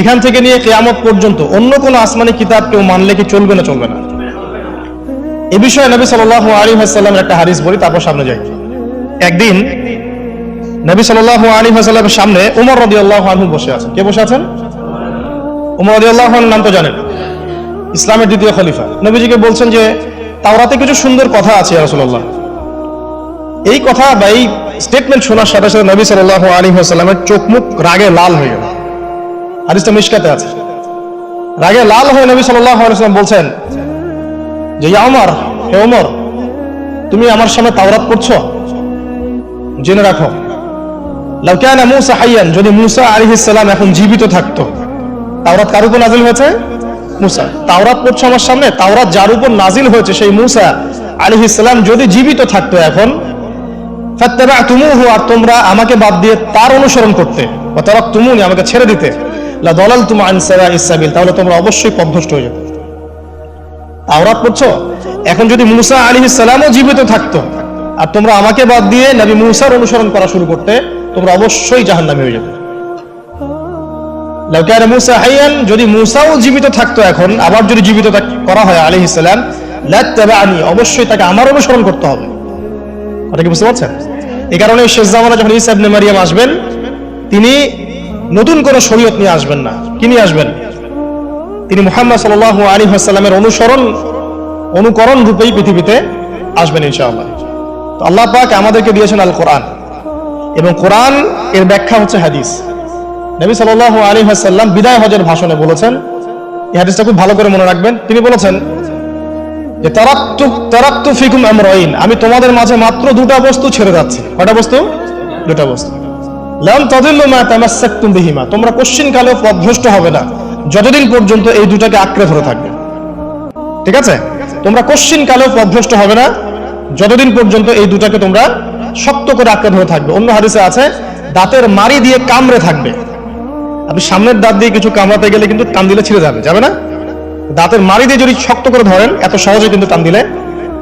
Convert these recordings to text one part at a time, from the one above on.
এখান থেকে নিয়ে কেয়ামত পর্যন্ত অন্য কোনো আসমানি কিতাব কেউ মানলে কি চলবে না চলবে না? এ বিষয়ে নবী সাল আলী হাসাল্লামের একটা হাদিস বলি, তারপর সামনে যাই। একদিন নবী সাল আলী হাসাল্লামের সামনে উমর রদি আল্লাহ আনহু বসে আছেন। কে বসে আছেন? উমর রদি আল্লাহ নাম তো জানেন। ইসলামের দ্বিতীয় খলিফা। নবীজিকে বলছেন যে, তাওরাতে কিছু সুন্দর কথা আছে রসুল্লাহ এই কথা বা এই স্টেটমেন্ট শোনার সাথে সাথে নবী সাল্লাহ আলী হাসাল্লামের চোখ মুখ রাগে লাল হয়ে গেল। হাদিসটা মিশকাতে আছে। রাগে লাল হয়ে নবী আলাইসাল্লাম বলছেন, যে ইয়া হে ওমর তুমি আমার সামনে তাওরাত পড়ছো জেনে রাখো লাউকানা মুসা হাইয়ান, যদি মুসা আলাইহিস সালাম এখন জীবিত থাকতো, তাওরাত কার উপর নাজিল হয়েছে? মুসা। তাওরাত পড়ছো আমার সামনে, তাওরাত যার উপর নাজিল হয়েছে সেই মুসা আলাইহিস সালাম যদি জীবিত থাকতো এখন, ফাত্তাবাতুমুহু, আর তোমরা আমাকে বাদ দিয়ে তার অনুসরণ করতে বা তারা তুমুনি আমাকে ছেড়ে দিতে। লা দালালতুম আন সাওয়াইস সাবিল, তাহলে তোমরা অবশ্যই হয়ে যেতে তাওরাত পড়ছো? এখন যদি মুসা আলাইহিস সালামও জীবিত থাকতো, আর তোমরা আমাকে বাদ দিয়ে নবী মুসার অনুসরণ করা শুরু করতে, তোমরা অবশ্যই হয়ে লাউকানা মুসা হাইয়ান, যদি মুসাও জীবিত থাকতো এখন, আবার যদি জীবিত করা হয় আলাইহিস সালাম লাত্তাবানি অবশ্যই তাকে আমার অনুসরণ করতে হবে। কথা কি বুঝতে পারছেন? এই কারণে শেষ জামানা যখন ইসা ইবনে মারিয়াম আসবেন, তিনি নতুন কোন শরীয়ত নিয়ে আসবেন না। কি নিয়ে আসবেন? তিনি মুহাম্মদ সাল্লাল্লাহু আলী হাসাল্লামের অনুসরণ, অনুকরণ রূপেই পৃথিবীতে আসবেন ইনশাআল্লাহ। তো আল্লাহ পাক আমাদেরকে দিয়েছেন আল কোরআন এবং কোরআন এর ব্যাখ্যা হচ্ছে হাদিস। নবী সাল্লাল্লাহু আলী হাসাল্লাম বিদায় হজের ভাষণে বলেছেন, এই হাদিসটা খুব ভালো করে মনে রাখবেন। তিনি বলেছেন, যে তারাক্তু তারাক্তু ফিকুম আমরাইন, আমি তোমাদের মাঝে মাত্র দুটা বস্তু ছেড়ে যাচ্ছি। কয়টা বস্তু? দুটা বস্তু। তোমরা কোশ্চিন হবে না। যতদিন পর্যন্ত এই দুটাকে আঁকড়ে ধরে থাকবে। ঠিক আছে? তোমরা কোশ্চিন হবে না। যতদিন পর্যন্ত এই দুটাকে তোমরা শক্ত করে আঁকড়ে ধরে থাকবে। অন্য হাদিসে আছে, দাঁতের মারি দিয়ে কামড়ে থাকবে। আপনি সামনের দাঁত দিয়ে কিছু কামড়াতে গেলে কিন্তু টান দিলে ছিঁড়ে যাবে। যাবে না? দাঁতের মারি দিয়ে যদি শক্ত করে ধরেন, এত সহজে কিন্তু টান দিলে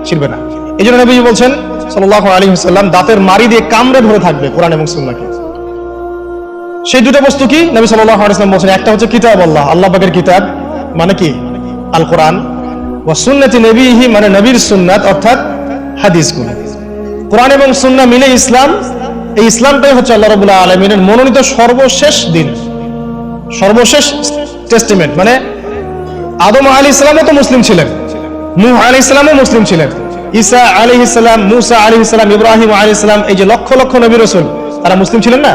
ছিড়বে না। এই জন্য বলছেন সাল্লাহ আলী হাসাল্লাম দাঁতের মারি দিয়ে কামড়ে ধরে থাকবে কোরআন এবং সুন্নাকে। সেই দুটো বস্তু কি? নবী সাল্লাহ বলছেন, একটা হচ্ছে কিতাব আল্লাহ আল্লাহ পাকের কিতাব মানে কি? আল কোরআন সুন্নতি নবীহি মানে নবীর সুন্নাত, অর্থাৎ হাদিসগুলো। কোরআন এবং সুন্নাহ মিলে ইসলাম। এই ইসলামটাই হচ্ছে আল্লাহ রবুল্লাহ আলমিনের মনোনীত সর্বশেষ দিন। সর্বশেষ টেস্টিমেন্ট মানে আদম আলী ইসলামও তো মুসলিম ছিলেন। নূহ আলী ইসলামও মুসলিম ছিলেন। ঈসা আলী ইসলাম মুসা আলী ইসলাম ইব্রাহিম আলী ইসলাম এই যে লক্ষ লক্ষ নবী রসুল, তারা মুসলিম ছিলেন না?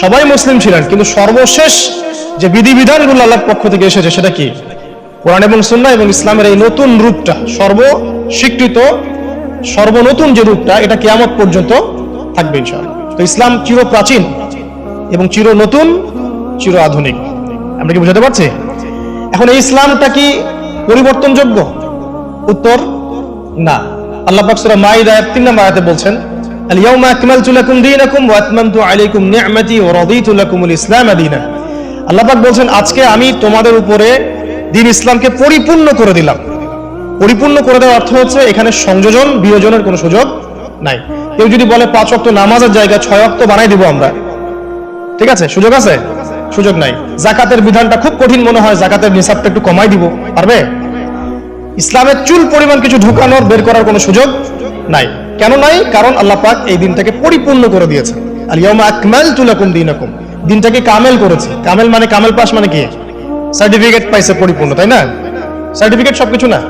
সবাই মুসলিম ছিলেন, কিন্তু সর্বশেষ যে বিধিবিধানগুলো আল্লাহর পক্ষ থেকে এসেছে সেটা কি? কোরআন এবং সুন্নাহ এবং ইসলামের এই নতুন রূপটা, সর্বস্বীকৃত, সর্বনতুন যে রূপটা, এটা কেয়ামত পর্যন্ত থাকবে তো ইসলাম চির প্রাচীন এবং চির নতুন চির আধুনিক আমরা কি বুঝাতে পারছি? এখন এই ইসলামটা কি পরিবর্তনযোগ্য? উত্তর, না। আল্লাহ পাক সূরা মাইদা 3 নম্বর আয়াতে বলছেন লাকুম দীনাকুম ওয়া আতমামতু আলাইকুম নি'মাতি ওয়া রাদিতু লাকুমুল ইসলাম দীনা আল্লাহ পাক বলছেন, আজকে আমি তোমাদের উপরে দিন ইসলামকে পরিপূর্ণ করে দিলাম। পরিপূর্ণ করে দেওয়ার অর্থ হচ্ছে, এখানে সংযোজন, বিয়োজনের কোনো সুযোগ নাই। কেউ যদি বলে, পাঁচ ওয়াক্ত নামাজের জায়গা ছয় ওয়াক্ত বানাই দিব আমরা। ঠিক আছে? সুযোগ আছে? সুযোগ নাই। জাকাতের বিধানটা খুব কঠিন মনে হয়, জাকাতের নিসাবটা একটু কমাই দিব। পারবে? ইসলামের চুল পরিমাণ কিছু ঢুকানোর, বের করার কোনো সুযোগ নাই। কেন নাই? কারণ আল্লাহ পাক এই দিনটাকে পরিপূর্ণ করে দিয়েছে আর ইয়াউমা আকমালতু লাকুম দীনাকুম। দিনটাকে কামেল করেছে। কামেল মানে কামেল পাস মানে কি? সার্টিফিকেট পাইছে পরিপূর্ণ, তাই না? সার্টিফিকেট সবকিছু না?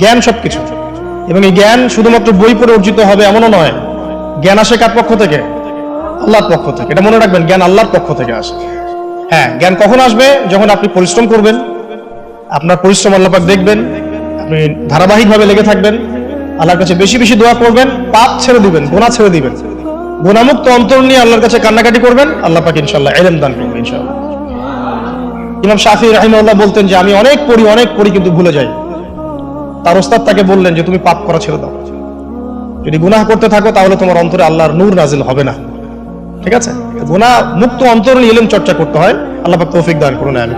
জ্ঞান সবকিছু। এবং এই জ্ঞান শুধুমাত্র বই পড়ে অর্জিত হবে এমনও নয়, জ্ঞান আসে কার পক্ষ থেকে? আল্লাহর পক্ষ থেকে। এটা মনে রাখবেন, জ্ঞান আল্লাহর পক্ষ থেকে আসে। হ্যাঁ জ্ঞান কখন আসবে? যখন আপনি পরিশ্রম করবেন, আপনার পরিশ্রম আল্লাহ পাক দেখবেন, আপনি ধারাবাহিকভাবে লেগে থাকবেন আল্লাহর কাছে বেশি বেশি দোয়া করবেন, পাপ ছেড়ে দিবেন গোনা ছেড়ে দিবেন। গোনামুক্ত অন্তর নিয়ে আল্লাহর কাছে কান্নাকাটি করবেন, আল্লাহ পাক ইনশাল্লাহ এলেম দান করবেন ইনশাল্লাহ ইমাম শাফি রাহিমাল্লাহ বলতেন যে, আমি অনেক পড়ি অনেক পড়ি কিন্তু ভুলে যাই। তার ওস্তাদ তাকে বললেন যে, তুমি পাপ করা ছেড়ে দাও। যদি গুনাহ করতে থাকো, তাহলে তোমার অন্তরে আল্লাহর নূর নাজিল হবে না। ঠিক আছে? গুনাহ মুক্ত অন্তর নিয়ে এলেম চর্চা করতে হয়। আল্লাহ পাক তৌফিক দান করুন আমি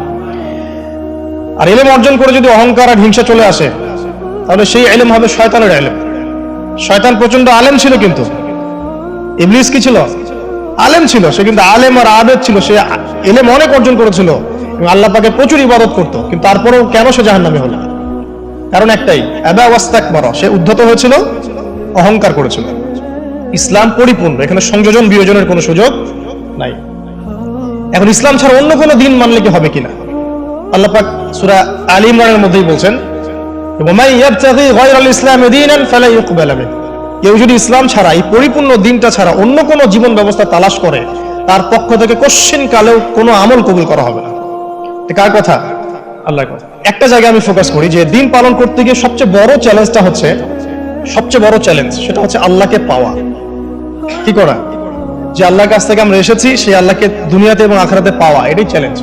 আর এলেম অর্জন করে যদি অহংকার আর হিংসা চলে আসে তাহলে সেই ইলম হবে শয়তানের ইলম। শয়তান প্রচণ্ড আলেম ছিল কিন্তু। ইবলিস কি ছিল? আলেম ছিল। সে কিন্তু আলেম আর আবেদ ছিল। সে এলেম অনেক অর্জন করেছিল আল্লাহ পাকে প্রচুর ইবাদত করতো। কিন্তু তারপরেও কেন সে জাহান্নামী হলো? কারণ একটাই, আবা ওয়াস্তাক বড় সে উদ্ধত হয়েছিল, অহংকার করেছিল। ইসলাম পরিপূর্ণ। এখানে সংযোজন, বিয়োজনের কোনো সুযোগ নাই। এখন ইসলাম ছাড়া অন্য কোনো দিন মানলে কি হবে কিনা? আল্লাহ পাক সূরা আলী ইমরানের মধ্যেই বলছেন কেউ যদি ইসলাম ছাড়া এই পরিপূর্ণ দিনটা ছাড়া অন্য কোনো জীবন ব্যবস্থা তালাশ করে, তার পক্ষ থেকে কালেও কোনো আমল কবুল করা হবে না। কার কথা? কথা। একটা জায়গায় আমি ফোকাস করি যে দিন পালন করতে গিয়ে সবচেয়ে বড় চ্যালেঞ্জটা হচ্ছে, সবচেয়ে বড় চ্যালেঞ্জ সেটা হচ্ছে আল্লাহকে পাওয়া। কি করা? যে আল্লাহর কাছ থেকে আমরা এসেছি, সেই আল্লাহকে দুনিয়াতে এবং আখরাতে পাওয়া, এটাই চ্যালেঞ্জ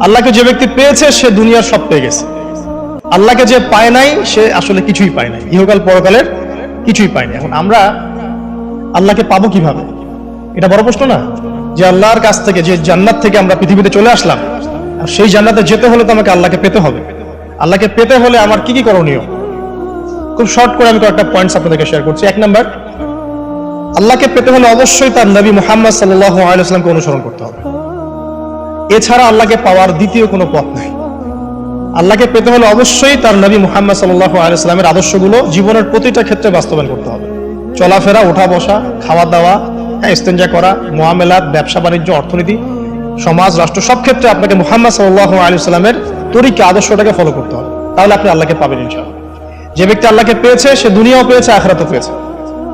আল্লাহকে যে ব্যক্তি পেয়েছে, সে দুনিয়ার সব পেয়ে গেছে। আল্লাহকে যে পায় নাই, সে আসলে কিছুই পায় নাই। ইহকাল, পরকালের কিছুই পায় নাই। এখন আমরা আল্লাহকে পাবো কীভাবে? এটা বড় প্রশ্ন না? যে আল্লাহর কাছ থেকে, যে জান্নাত থেকে আমরা পৃথিবীতে চলে আসলাম, আর সেই জান্নাতে যেতে হলে তো আমাকে আল্লাহকে পেতে হবে। আল্লাহকে পেতে হলে আমার কি কি করণীয়? খুব শর্ট করে আমি কয়েকটা পয়েন্টস আপনাদেরকে শেয়ার করছি। এক নাম্বার আল্লাহকে পেতে হলে অবশ্যই তার নবী মোহাম্মদ সাল্লাহ আলাইসলামকে অনুসরণ করতে হবে। এছাড়া আল্লাহকে পাওয়ার দ্বিতীয় কোনো পথ নাই। আল্লাহকে পেতে হলে অবশ্যই তার নবী মুহাম্মদ সাল্লাহ আলাইসলামের আদর্শগুলো জীবনের প্রতিটা ক্ষেত্রে বাস্তবায়ন করতে হবে। চলাফেরা ওঠা বসা খাওয়া দাওয়া হ্যাঁ ইস্তেঞ্জা করা, মোয়ামেলাত, ব্যবসা, বাণিজ্য, অর্থনীতি, সমাজ, রাষ্ট্র, সব ক্ষেত্রে আপনাকে মুহাম্মদ সাল্লাহ আলী সাল্লামের তরিকে, আদর্শটাকে ফলো করতে হবে। তাহলে আপনি আল্লাহকে পাবেন ইনশাআল্লাহ। যে ব্যক্তি আল্লাহকে পেয়েছে, সে দুনিয়াও পেয়েছে, আখরাতও পেয়েছে।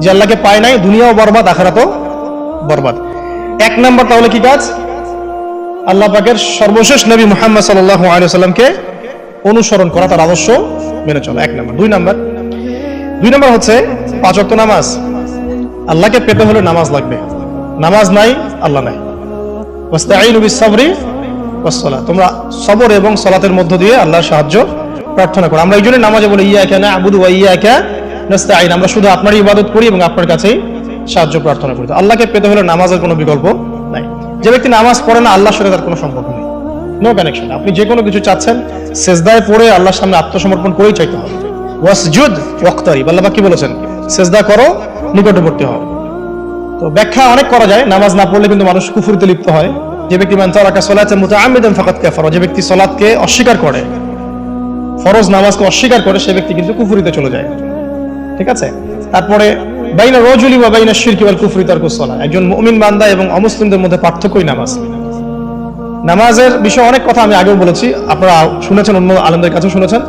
যে আল্লাহকে পায় নাই, দুনিয়াও বরবাদ, আখরাতও বরবাদ। এক নম্বর তাহলে কি কাজ? আল্লাহ পাকের সর্বশেষ নবী মুহাম্মদ সাল্লাহ সাল্লামকে অনুসরণ করা তার আদর্শ মেনে চলা। এক নাম্বার। দুই নাম্বার। দুই নাম্বার হচ্ছে পাঁচ নামাজ। আল্লাহকে পেতে হলে নামাজ লাগবে। নামাজ নাই, আল্লাহ নাই। তোমরা সবর এবং সালাতের মধ্য দিয়ে আল্লাহর সাহায্য প্রার্থনা করো। আমরা এই জন্য নামাজে বলি, ইয়াকা না'বুদু ওয়া ইয়াকা নাস্তাঈন। আমরা শুধু আপনারই ইবাদত করি এবং আপনার কাছেই সাহায্য প্রার্থনা করি। আল্লাহকে পেতে হলে নামাজের কোনো বিকল্প নাই। যে ব্যক্তি নামাজ পড়ে না, আল্লাহর সাথে তার কোনো সম্পর্ক নেই। নো কানেকশন আপনি যে কোনো কিছু চাচ্ছেন, সেজদায় পড়ে আল্লাহর সামনে আত্মসমর্পণ করেই চাইতে হবে। ওয়াসজুদ ওয়াক্তারিব আল্লাহ কি বলেছেন? সেজদা করো, নিকটবর্তী হও। তো ব্যাখ্যা অনেক করা যায়, নামাজ না পড়লে কিন্তু মানুষ কুফুরিতে লিপ্ত হয়। যে ব্যক্তি মান সালাতে মুতাআম্মিদান ফাকাত কাফারা, যে ব্যক্তি সালাতকে অস্বীকার করে, ফরজ নামাজকে অস্বীকার করে, সে ব্যক্তি কিন্তু কুফুরিতে চলে যায়। ঠিক আছে? তারপরে, বাইনা রজুলি বা বাইনা শিরকি ওয়াল কুফরি তারকুস সালাহ। একজন মুমিন বান্দা এবং অমুসলিমদের মধ্যে পার্থক্যই নামাজ। নামাজের বিষয়ে অনেক কথা আমি আগেও বলেছি। আপনারা শুনেছেন অন্য আলমদের কাছেও শুনেছেন।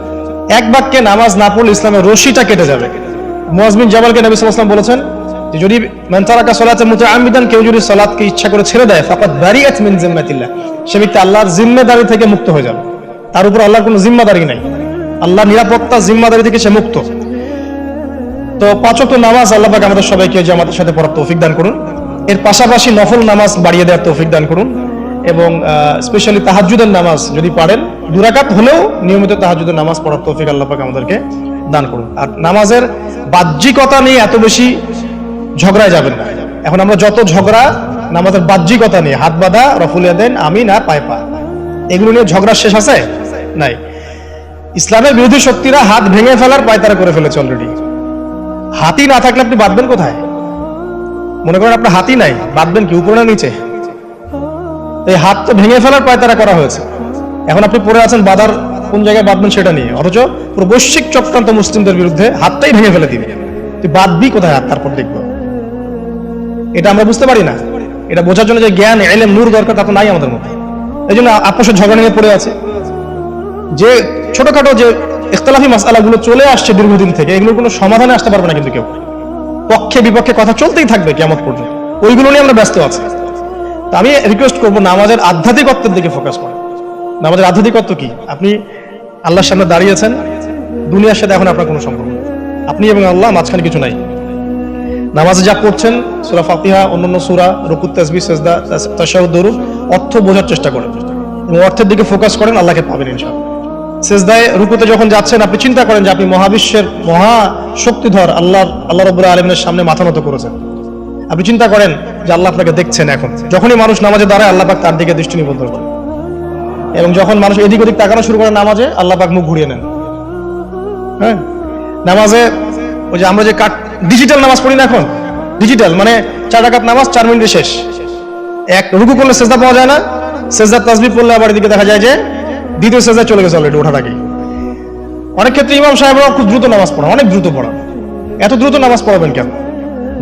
এক বাক্যে নামাজ না পড়লে ইসলামের রশিটা কেটে যাবে। মুয়াজমিন জামালকে নবী ওয়াসাল্লাম বলেছেন যে, যদি সালাতে মুতাআম্মিদান, কেউ যদি ইচ্ছা করে ছেড়ে দেয় ফাকাত বারিয়াত মিন জিম্মাতিল্লাহ। সে ব্যক্তি আল্লাহর জিম্মেদারি থেকে মুক্ত হয়ে যাবে। তার উপর আল্লাহর কোনো জিম্মাদারি নাই। আল্লাহর নিরাপত্তা জিম্মাদারি থেকে সে মুক্ত। তো পাঁচ ওয়াক্ত নামাজ আল্লাহ পাক আমাদের সবাইকে যে জামাতের সাথে পড়ার তৌফিক দান করুন। এর পাশাপাশি নফল নামাজ বাড়িয়ে দেওয়ার তৌফিক দান করুন। এবং স্পেশালি তাহাজ্জুদের নামাজ যদি পারেন দুরাকাত হলেও নিয়মিত তাহাজ্জুদের নামাজ পড়ার তৌফিক আল্লাহ পাক আমাদেরকে দান করুন। আর নামাজের বাহ্যিকতা নিয়ে এত বেশি ঝগড়ায় যাবেন না। এখন আমরা যত ঝগড়া, নামাজের বাহ্যিকতা নিয়ে, হাত বাঁধা রফুলিয়া দেন আমি না পায় পা। এগুলো নিয়ে ঝগড়া শেষ আছে? নাই। ইসলামের বিরোধী শক্তিরা হাত ভেঙে ফেলার পায়তারা করে ফেলেছে অলরেডি হাতি না থাকলে আপনি বাঁধবেন কোথায়? মনে করেন আপনার হাতি নাই, বাঁধবেন কি, উপরে নিচে? এই হাত তো ভেঙে ফেলার পায়তারা করা হয়েছে। এখন আপনি পড়ে আছেন বাধার কোন জায়গায় বাঁধবেন সেটা নিয়ে। অথচ পুরো বৈশ্বিক চক্রান্ত মুসলিমদের বিরুদ্ধে হাতটাই ভেঙে ফেলে দিবে তুই বাঁধবি কোথায় হাত? তারপর দেখব। এটা আমরা বুঝতে পারি না। এটা বোঝার জন্য যে জ্ঞান, এলেম, নূর দরকার তা তো নাই আমাদের মধ্যে। এই জন্য আপনার ঝগড়া নিয়ে পড়ে আছে। যে ছোটখাটো যে ইখতলাফি মাসালাগুলো চলে আসছে দীর্ঘদিন থেকে এগুলোর কোনো সমাধানে আসতে পারবে না কিন্তু কেউ। পক্ষে বিপক্ষে কথা চলতেই থাকবে কেমন পর্যন্ত। ওইগুলো নিয়ে আমরা ব্যস্ত আছি। আমি রিকোয়েস্ট করব নামাজের আধ্যাত্মিকত্বের দিকে ফোকাস করেন। নামাজের আধ্যাত্মিকত্ব কি? আপনি আল্লাহর সামনে দাঁড়িয়েছেন, দুনিয়ার সাথে এখন আপনার কোনো সম্পর্ক। আপনি এবং আল্লাহ মাঝখানে কিছু নাই। নামাজে যা পড়ছেন, সুরা ফাতিহা, অন্যান্য সুরা, রকুত তাসবি সেজদা তাশাহুদ, দরুদ, অর্থ বোঝার চেষ্টা করেন। এবং অর্থের দিকে ফোকাস করেন, আল্লাহকে পাবেন ইনশাআল্লাহ। সেজদায়, রুকুতে যখন যাচ্ছেন, আপনি চিন্তা করেন যে আপনি মহাবিশ্বের মহা শক্তিধর আল্লাহ আল্লাহ রবুল্লাহ আলমিনের সামনে মাথা নত করেছেন। আপনি চিন্তা করেন যে আল্লাহ আপনাকে দেখছেন এখন। যখনই মানুষ নামাজে দাঁড়ায়, আল্লাহ পাক তার দিকে দৃষ্টি নিবদ্ধ করেন এবং যখন মানুষ এদিক ওদিক তাকানো শুরু করে নামাজে, আল্লাহ পাক মুখ ঘুরিয়ে নেন। হ্যাঁ? নামাজে ওই যে আমরা যে কাট ডিজিটাল নামাজ পড়ি না এখন? ডিজিটাল মানে চার রাকাত নামাজ, চার মিনিটে শেষ। এক, রুকু করলে সেজদা পাওয়া যায় না। সেজদার তাসবি পড়লে আবার এদিকে দেখা যায় যে দ্বিতীয় সেজদা চলে গেছে অলরেডি ওঠার আগেই। অনেক ক্ষেত্রে ইমাম সাহেবরা খুব দ্রুত নামাজ পড়ান, অনেক দ্রুত পড়ান। এত দ্রুত নামাজ পড়াবেন কেন?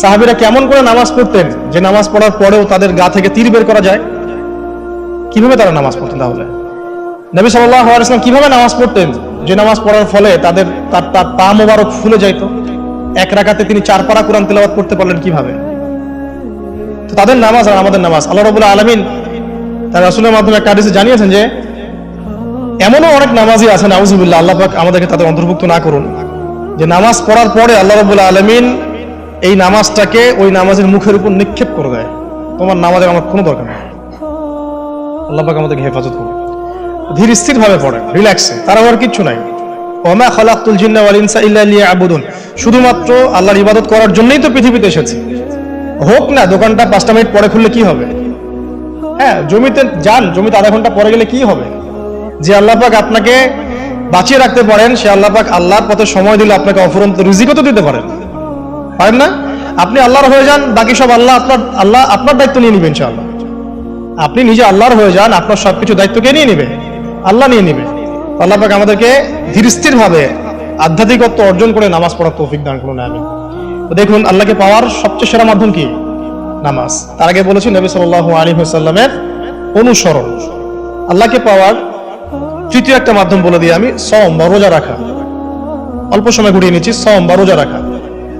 সাহাবিরা কেমন করে নামাজ পড়তেন? যে নামাজ পড়ার পরেও তাদের গা থেকে তীর বের করা যায়? কীভাবে তারা নামাজ পড়তেন তাহলে? নবী সাল্লাহ কীভাবে নামাজ পড়তেন? যে নামাজ পড়ার ফলে তাদের তার তার পা মোবারক ফুলে যাইত। এক রাকাতে তিনি চার পারা কোরআন তেলাওয়াত করতে পারলেন কীভাবে? তো তাদের নামাজ আর আমাদের নামাজ। আল্লাহ রবুল্লাহ আলমিন তার রাসুলের মাধ্যমে একটা জানিয়েছেন যে, এমনও অনেক নামাজি আছেন আউজুবিল্লাহ আল্লাহ আমাদেরকে তাদের অন্তর্ভুক্ত না করুন। যে নামাজ পড়ার পরে আল্লাহ রবুল্লাহ আলমিন এই নামাজটাকে ওই নামাজের মুখের উপর নিক্ষেপ করে দেয়। তোমার নামাজের আমার কোনো দরকার নেই। আল্লাহ পাক আমাদেরকে হেফাজত করবে ধীর স্থির ভাবে পড়ে রিল্যাক্সে তার আর কিচ্ছু নাই। ওমা খালাকুল জিন্না ইনসা ইল্লা লিয়াবুদুন। শুধুমাত্র আল্লাহর ইবাদত করার জন্যই তো পৃথিবীতে এসেছি। হোক না, দোকানটা পাঁচটা মিনিট পরে খুললে কি হবে? হ্যাঁ জমিতে যান, জমিতে আধা ঘণ্টা পরে গেলে কি হবে? যে আল্লাহ পাক আপনাকে বাঁচিয়ে রাখতে পারেন, সে আল্লাহ পাক আল্লাহর পথে সময় দিলে আপনাকে অফুরন্ত রিজিকও তো দিতে পারেন। পারেন না? আপনি আল্লাহর হয়ে যান, বাকি সব আল্লাহ আপনার আল্লাহ আপনার দায়িত্ব নিয়ে নেবেন ইনশাআল্লাহ। আপনি নিজে আল্লাহর হয়ে যান, আপনার সবকিছু দায়িত্ব কে নিয়ে নেবে, আল্লাহ নিয়ে নেবে। আল্লাহ পাক আমাদেরকে ধীরস্থির ভাবে আধ্যাত্মিকত্ব অর্জন করে নামাজ পড়ার তৌফিক দান করুন আমি তো দেখুন, আল্লাহকে পাওয়ার সবচেয়ে সেরা মাধ্যম কি? নামাজ। তার আগে বলেছি, নবী সাল্লাল্লাহু আলাইহি ওয়াসাল্লামের অনুসরণ। আল্লাহকে পাওয়ার তৃতীয় একটা মাধ্যম বলে দিই আমি সম বা রোজা রাখা। অল্প সময় ঘুরিয়ে নিচ্ছি সম বা রোজা রাখা।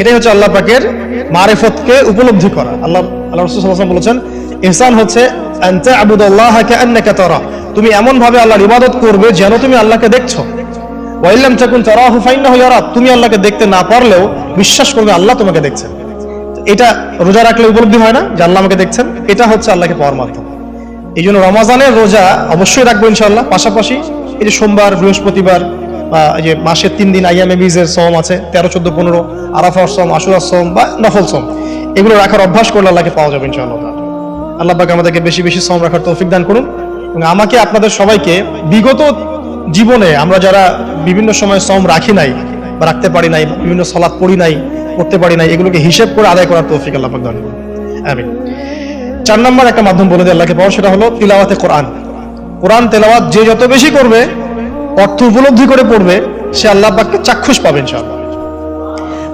এটাই হচ্ছে আল্লাহ পাকের মারেফতকে উপলব্ধি করা। আল্লাহ আল্লাহ রসুল সাল্লাল্লাহু বলেছেন, ইহসান হচ্ছে তুমি এমন ভাবে আল্লাহর ইবাদত করবে যেন তুমি আল্লাহকে দেখছ। ওয়াইল্লাম তাকুন তারাহু ফাইন্নাহু ইয়ারাক। তুমি আল্লাহকে দেখতে না পারলেও বিশ্বাস করবে আল্লাহ তোমাকে দেখছেন। এটা রোজা রাখলে উপলব্ধি হয় না যে আল্লাহ আমাকে দেখছেন? এটা হচ্ছে আল্লাহকে পাওয়ার মাধ্যম। এই জন্য রমাজানের রোজা অবশ্যই রাখব ইনশাল্লাহ পাশাপাশি এই যে সোমবার, বৃহস্পতিবার এই যে মাসের তিন দিন আইয়ামে বীজের সোম আছে, তেরো, চোদ্দ, পনেরো আরাফার সোম, আশুরার সোম বা নফল সোম, এগুলো রাখার অভ্যাস করলে আল্লাহকে পাওয়া যাবে ইনশাআল্লাহ। আল্লাহ পাক আমাদেরকে বেশি বেশি সোম রাখার তৌফিক দান করুন এবং আমাকে, আপনাদের সবাইকে বিগত জীবনে আমরা যারা বিভিন্ন সময় সোম রাখি নাই বা রাখতে পারি নাই, বিভিন্ন সলাৎ পড়ি নাই করতে পারি নাই, এগুলোকে হিসেব করে আদায় করার তৌফিক আল্লাহ পাক দান করুন। আমিন। চার নম্বর একটা মাধ্যম বলে দিয়ে আল্লাহকে পাওয়া, সেটা হলো তিলাওয়াতে কোরআন। কোরআন তেলাওয়াত যে যত বেশি করবে, অর্থ উপলব্ধি করে পড়বে, সে আল্লাহ পাককে চাক্ষুষ পাবে ইনশাআল্লাহ।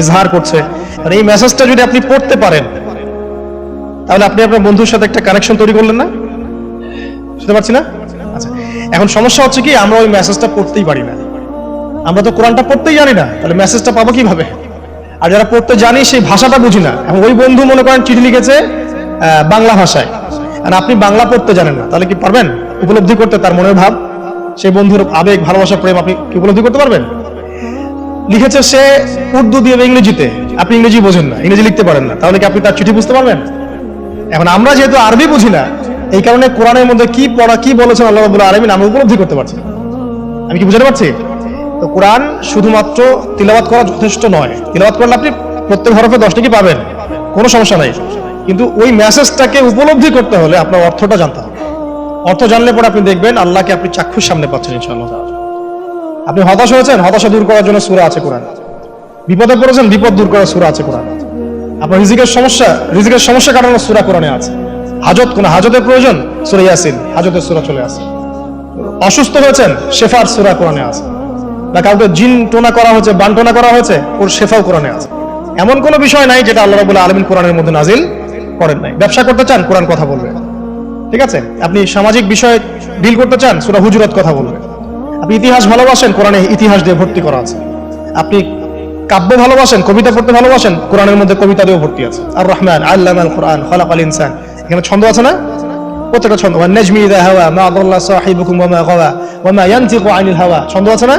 ইজহার করছে। আর এই মেসেজটা যদি আপনি পড়তে পারেন, তাহলে আপনি আপনার বন্ধুর সাথে একটা কানেকশন তৈরি করলেন না? বুঝতে পারছি না? আচ্ছা এখন সমস্যা হচ্ছে কি, আমরা ওই মেসেজটা পড়তেই পারি না। আমরা তো কোরআনটা পড়তেই জানি না, তাহলে মেসেজটা পাবো কীভাবে? আর যারা পড়তে জানি, সেই ভাষাটা বুঝি না। এখন ওই বন্ধু, মনে করেন, চিঠি লিখেছে বাংলা ভাষায়। আর আপনি বাংলা পড়তে জানেন না, তাহলে কি পারবেন? উপলব্ধি করতে তার মনের ভাব? সেই বন্ধুর আবেগ, ভালোবাসা, প্রেম আপনি কি উপলব্ধি করতে পারবেন? লিখেছে সে উর্দু দিয়ে ইংরেজিতে। আপনি ইংরেজি বোঝেন না, ইংরেজি লিখতে পারেন না। তাহলে কি আপনি তার চিঠি বুঝতে পারবেন? এখন আমরা যেহেতু আরবি বুঝি না, এই কারণে কোরআনের মধ্যে কি পড়া, কি বলেছেন আল্লাহ রাব্বুল আলামিন, আমি উপলব্ধি করতে পারছি আমি কি বুঝতে পারছি? তো কোরআন শুধুমাত্র তিলাওয়াত করা যথেষ্ট নয়। তিলাওয়াত করলে আপনি প্রত্যেক হরফে দশটা কি পাবেন? কোনো সমস্যা নাই। কিন্তু ওই মেসেজটাকে উপলব্ধি করতে হলে আপনার অর্থটা জানতে হবে। অর্থ জানলে পরে আপনি দেখবেন আল্লাহকে আপনি চাক্ষুর সামনে পাচ্ছেন ইনশাআল্লাহ। আপনি হতাশ হয়েছেন? হতাশা দূর করার জন্য সূরা আছে কোরআন। বিপদে পড়েছেন? বিপদ দূর করার সূরা আছে কোরআন। আপনার রিজিকের সমস্যা রিজিকের সমস্যা কাটানোর সূরা কোরআনে আছে। হাজত, কোন হাজতের প্রয়োজন? সূরা ইয়াসিন, হাজতের সূরা চলে আসে। অসুস্থ হয়েছেন? শেফার সূরা কোরআনে আছে। বা কাউকে জিন টোনা করা হয়েছে বানটোনা করা হয়েছে, ওর শেফাও কোরআনে আছে। এমন কোনো বিষয় নাই যেটা আল্লাহ রাবুল আলমিন কোরআনের মধ্যে নাজিল করেন নাই। ব্যবসা করতে চান? কোরআন কথা বলবে। ঠিক আছে? আপনি সামাজিক বিষয়ে ডিল করতে চান? সুরা হুজুরত কথা বলবে। আপনি ইতিহাস ভালোবাসেন, কোরআনে ইতিহাস দিয়ে ভর্তি করা আছে। আপনি কাব্য ভালোবাসেন, কবিতা পড়তে ভালোবাসেন, কোরআনের মধ্যে কবিতা দিয়েও ভর্তি আছে। আর রহমান আল্লাহ আল কোরআন খলাক আল ইনসান। এখানে ছন্দ আছে না? প্রত্যেকটা ছন্দ। নাজমি হাওয়া, মা মা মা হাওয়া। ছন্দ আছে না?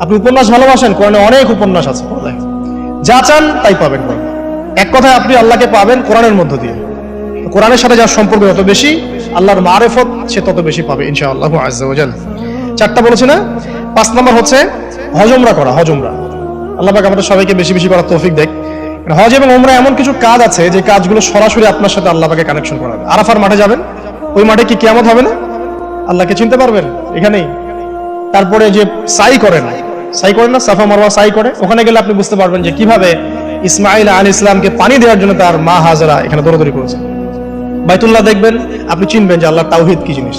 আপনি উপন্যাস ভালোবাসেন, কোরআনে অনেক উপন্যাস আছে যা চান, তাই পাবেন এক কথায় আপনি আল্লাহকে পাবেন কোরআনের মধ্য দিয়ে। কোরআনের সাথে যার সম্পর্ক যত বেশি, আল্লাহর মারেফত সে তত বেশি পাবে, ইনশাআল্লাহ আজ্জা ওয়াজাল চারটা বলেছি না? পাঁচ নম্বর হচ্ছে হজমরা করা, হজমরা। আল্লাহ পাক আমাদের সবাইকে বেশি বেশি করার তৌফিক দেখ। হজ এবং ওমরা এমন কিছু কাজ আছে যে কাজগুলো সরাসরি আপনার সাথে আল্লাহ পাকে কানেকশন করাবে। আরাফার মাঠে যাবেন, ওই মাঠে কি কিয়ামত হবে না? আল্লাহকে চিনতে পারবেন? এখানেই। তারপরে যে সাই করেন সাই করেন না, সাফা মারওয়া সাই করে। ওখানে গেলে আপনি বুঝতে পারবেন যে কীভাবে ইসমাইল আলী ইসলামকে পানি দেওয়ার জন্য তার মা হাজারা এখানে দৌড়দৌড়ি করেছে। বাইতুল্লাহ দেখবেন, আপনি চিনবেন যে আল্লাহ তাওহিদ কি জিনিস।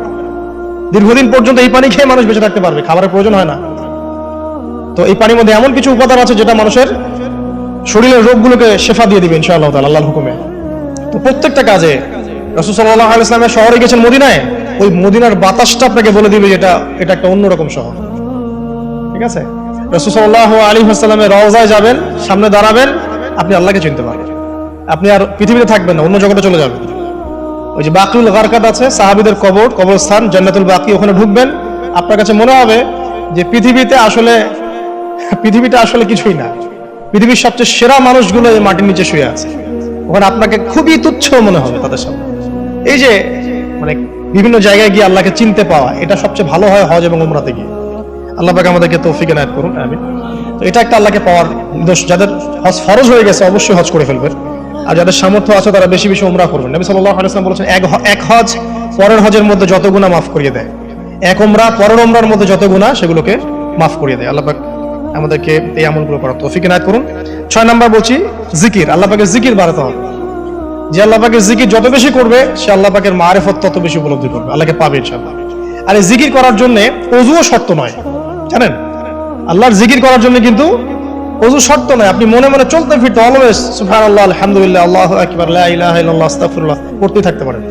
দীর্ঘদিন পর্যন্ত এই পানি খেয়ে মানুষ বেঁচে থাকতে পারবে, খাবারের প্রয়োজন হয় না। তো এই পানির মধ্যে এমন কিছু উপাদান আছে যেটা মানুষের শরীরের রোগগুলোকে শেফা দিয়ে দিবে, ইনশাআল্লাহ তাআলা, আল্লাহর হুকুমে। তো প্রত্যেকটা কাজে রাসূল আলাইহি ইসলামের শহরে গেছেন মদিনায়, ওই মদিনার বাতাসটা আপনাকে বলে দিবে এটা এটা একটা অন্যরকম শহর। ঠিক আছে? রাসূল সাল্লাল্লাহু আলাইহি ওয়াসাল্লামের রওজায় যাবেন, সামনে দাঁড়াবেন, আপনি আল্লাহকে চিনতে পারবেন। আপনি আর পৃথিবীতে থাকবেন না, অন্য জগতে চলে যাবেন। ওই যে বাকিউল গারকাত আছে, সাহাবীদের কবর, কবরস্থান, জান্নাতুল বাকি, ওখানে ঢুকবেন। আপনার কাছে মনে হবে যে পৃথিবীতে আসলে, পৃথিবীটা আসলে কিছুই না। পৃথিবীর সবচেয়ে সেরা মানুষগুলো এই মাটির নিচে শুয়ে আছে। ওখানে আপনাকে খুবই তুচ্ছ মনে হবে তাদের সামনে। এই যে মানে বিভিন্ন জায়গায় গিয়ে আল্লাহকে চিনতে পাওয়া, এটা সবচেয়ে ভালো হয় হজ এবং উমরাতে গিয়ে। আল্লাহ পাক আমাদেরকে তৌফিক এনায়েত করুন আমি তো এটা একটা আল্লাহকে পাওয়ার দোষ যাদের হজ ফরজ হয়ে গেছে, অবশ্যই হজ করে ফেলবেন। আর যাদের সামর্থ্য আছে তারা বেশি বেশি উমরা করবেন। নবী সাল্লাল্লাহু আলাইহি ওয়াসাল্লাম বলেছেন, এক এক হজ পরের হজের মধ্যে যত গুনাহ মাফ করিয়ে দেয়। এক উমরা পরের উমরার মধ্যে যত গুনাহ সেগুলোকে মাফ করিয়ে দেয়। আল্লাহ পাক আমাদেরকে এই আমলগুলো করার তৌফিক এনায়েত করুন। ছয় নাম্বার বলছি, জিকির। আল্লাহ জিকির বাড়াতে হবে। যে আল্লাহ পাকের জিকির যত বেশি করবে, সে আল্লাহ পাকের মারেফত তত বেশি উপলব্ধি করবে। আল্লাহকে পাবে ইনশাআল্লাহ। আর এই জিকির করার জন্য অজুও শর্ত নয়। জানেন? আল্লাহর জিকির করার জন্য কিন্তু অজু শর্ত নয় আপনি মনে মনে চলতে ফিরতে অলওয়েজ, সুবহানাল্লাহ, আলহামদুলিল্লাহ, আল্লাহু আকবার আস্তাগফিরুল্লাহ পড়তে থাকতে পারেন।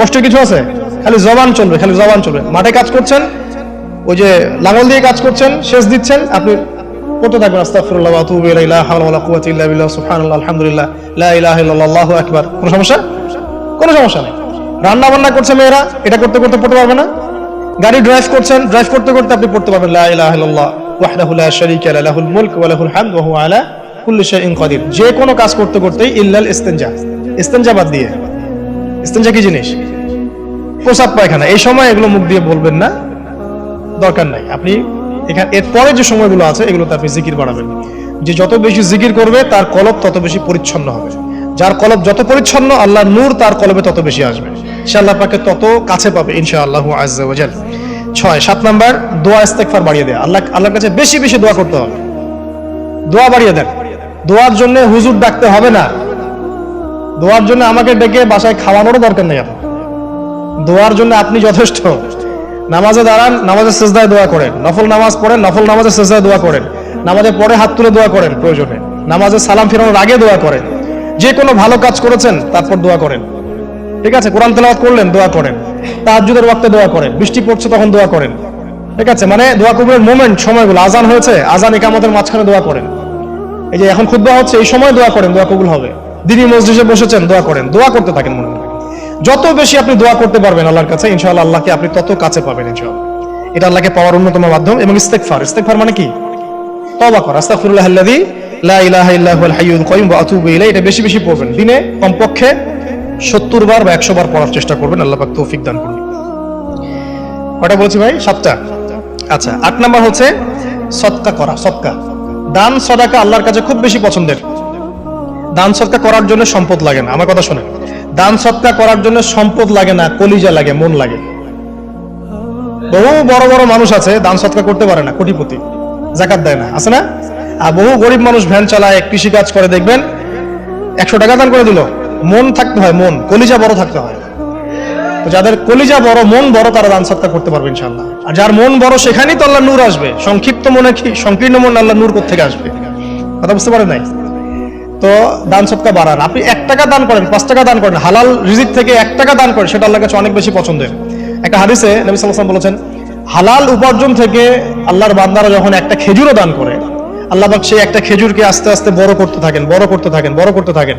কষ্ট কিছু আছে? খালি জবান চলবে, খালি জবান চলবে। মাঠে কাজ করছেন, ওই যে লাঙল দিয়ে কাজ করছেন শেষ দিচ্ছেন, আপনি পড়তে থাকবেন, আস্তাগফিরুল্লাহ, ওয়া আতুবু ইলাইহি, লা হাওলা কুওয়াতা ইল্লা বিল্লাহ আলহামদুলিল্লাহ, লা ইলাহা আল্লাহু আকবার। কোনো সমস্যা? কোনো সমস্যা নেই। রান্না বান্না করছে মেয়েরা, এটা করতে করতে পড়তে পারবে না। গাড়ি ড্রাইভ করছেন ড্রাইভ করতে করতে আপনি পড়তে পারবেন, লা ইলাহা ওয়াহদাহু লা শারীকা যে কোনো কাজ করতে করতেই ইল্লাল ইস্তেনজা। ইস্তেনজা বাদ দিয়ে। ইস্তেনজা কি জিনিস? পায়খানা। এই সময় এগুলো মুখ দিয়ে বলবেন না। দরকার নাই। আপনি এখানে এরপরে যে সময়গুলো আছে এগুলোতে আপনি জিকির বাড়াবেন। যে যত বেশি জিকির করবে, তার কলব তত বেশি পরিচ্ছন্ন হবে। যার কলব যত পরিচ্ছন্ন আল্লাহ নূর তার কলবে তত বেশি আসবে। সে আল্লাহ পাকে তত কাছে পাবে ইনশা আল্লাহ ছয়, সাত নাম্বার, দোয়া ইস্তেকফার বাড়িয়ে দেয়। আল্লাহ, আল্লাহর কাছে বেশি বেশি দোয়া করতে হবে। দোয়া বাড়িয়ে দেন। দোয়ার জন্য হুজুর ডাকতে হবে না। দোয়ার জন্য আমাকে ডেকে বাসায় খাওয়ানোরও দরকার নেই আপনার দোয়ার জন্য আপনি যথেষ্ট। নামাজে দাঁড়ান নামাজের সেজদায় দোয়া করেন। নফল নামাজ পড়েন, নফল নামাজের সেজদায় দোয়া করেন। নামাজে পরে হাত তুলে দোয়া করেন প্রয়োজনে। নামাজে সালাম ফেরানোর আগে দোয়া করেন। যে কোনো ভালো কাজ করেছেন, তারপর দোয়া করেন। ঠিক আছে, কোরআন তেলাওয়াত করলেন, দোয়া করেন। তাহাজ্জুদের ওয়াক্তে দোয়া করেন। বৃষ্টি পড়ছে তখন দোয়া করেন। ঠিক আছে মানে দোয়া কবুলের মোমেন্ট সময়গুলো, আজান হয়েছে, আজান একামতের মাঝখানে দোয়া করেন। এই যে এখন খুদ্া হচ্ছে, এই সময় দোয়া করেন, দোয়া কবুল হবে। দিনই মসজিদে বসেছেন, দোয়া করেন, দোয়া করতে থাকেন মনে যত বেশি আপনি দোয়া করতে পারবেন আল্লাহর কাছে, ইনশাআল্লাহ আল্লাহকে আপনি তত কাছে পাবেন, ইনশাআল্লাহ। এটা আল্লাহকে পাওয়ার অন্যতম মাধ্যম এবং ইস্তেকফার ইস্তেকফার মানে কি? তওবা করা। আস্তাগফিরুল্লাহ লা ইলাহা ইল্লা হুয়াল হাইয়ুল কাইয়ুম ওয়া আতুবু ইলাইহি। এটা বেশি বেশি পড়বেন। দিনে কমপক্ষে 70 বার বা 100 বার পড়ার চেষ্টা করবেন, আল্লাহ পাক তৌফিক দান করুন। কয়টা বলছি ভাই? সাতটা। আচ্ছা আট নাম্বার হচ্ছে সৎকা করা, সৎকা। দান সদাকা আল্লাহর কাছে খুব বেশি পছন্দের। দান সৎকা করার জন্য সম্পদ লাগে না। আমার কথা শোনেন। দান সৎকা করার জন্য সম্পদ লাগে না, কলিজা লাগে, মন লাগে। বহু বড় বড় মানুষ আছে, দান সৎকা করতে পারে না, কোটিপতি। জাকাত দেয় না। আছে না? আর বহু গরিব মানুষ ভ্যান চালায় কৃষি কাজ করে, দেখবেন একশো টাকা দান করে দিল। মন থাকতে হয়, মন। কলিজা বড় থাকতে হয়। তো যাদের কলিজা বড়, মন বড়, তারা দান সৎকা করতে পারবে ইনশাল্লাহ আর যার মন বড়, সেখানেই তো আল্লাহ নূর আসবে। সংক্ষিপ্ত মনে কি সংকীর্ণ মন আল্লাহ নূর থেকে আসবে? কথা বুঝতে পারেন নাই? তো দান সৎকা বাড়ান আপনি এক টাকা দান করেন, পাঁচ টাকা দান করেন, হালাল রিজিক থেকে এক টাকা দান করেন, সেটা আল্লাহর কাছে অনেক বেশি পছন্দের। একটা হাদিসে নবী আলাইহি বলেছেন, হালাল উপার্জন থেকে আল্লাহর বান্দারা যখন একটা খেজুরও দান করে, আল্লাহ সেই একটা খেজুরকে আস্তে আস্তে বড় করতে থাকেন, বড় করতে থাকেন, বড় করতে থাকেন।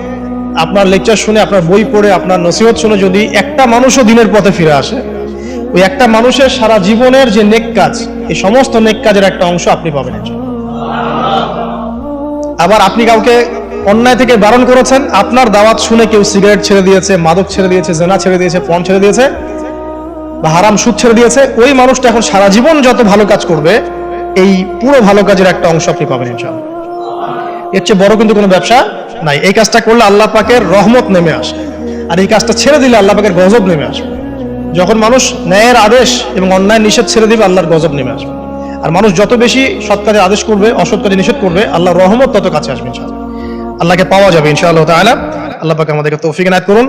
আপনার লেকচার শুনে, আপনার বই পড়ে, আপনার নসিহত শুনে যদি একটা মানুষও দিনের পথে ফিরে আসে, ওই একটা মানুষের সারা জীবনের যে নেক কাজ, এই সমস্ত নেক কাজের একটা অংশ আপনি পাবেন আবার আপনি কাউকে অন্যায় থেকে বারণ করেছেন, আপনার দাওয়াত শুনে কেউ সিগারেট ছেড়ে দিয়েছে, মাদক ছেড়ে দিয়েছে, জেনা ছেড়ে দিয়েছে, পণ ছেড়ে দিয়েছে, বা হারাম সুদ ছেড়ে দিয়েছে, ওই মানুষটা এখন সারা জীবন যত ভালো কাজ করবে, এই পুরো ভালো কাজের একটা অংশ আপনি পাবেন ইনশাআল্লাহ এর চেয়ে বড় কিন্তু কোনো ব্যবসা নাই, এই কাজটা করলে আল্লাহ পাকের রহমত নেমে আসে। আর এই কাজটা ছেড়ে দিলে আল্লাহ পাকের গজব নেমে আসবে। যখন মানুষ ন্যায়ের আদেশ এবং অন্যায় নিষেধ ছেড়ে দিবে, আল্লাহর গজব নেমে আসবে। আর মানুষ যত বেশি সৎকারে আদেশ করবে অসৎকারে নিষেধ করবে, আল্লাহর রহমত তত কাছে আসবে ইনশাআল্লাহ। আল্লাহকে পাওয়া যাবে ইনশাআল্লাহ তাহলে আল্লাহ পাকে আমাদেরকে তৌফিক নায়ক করুন।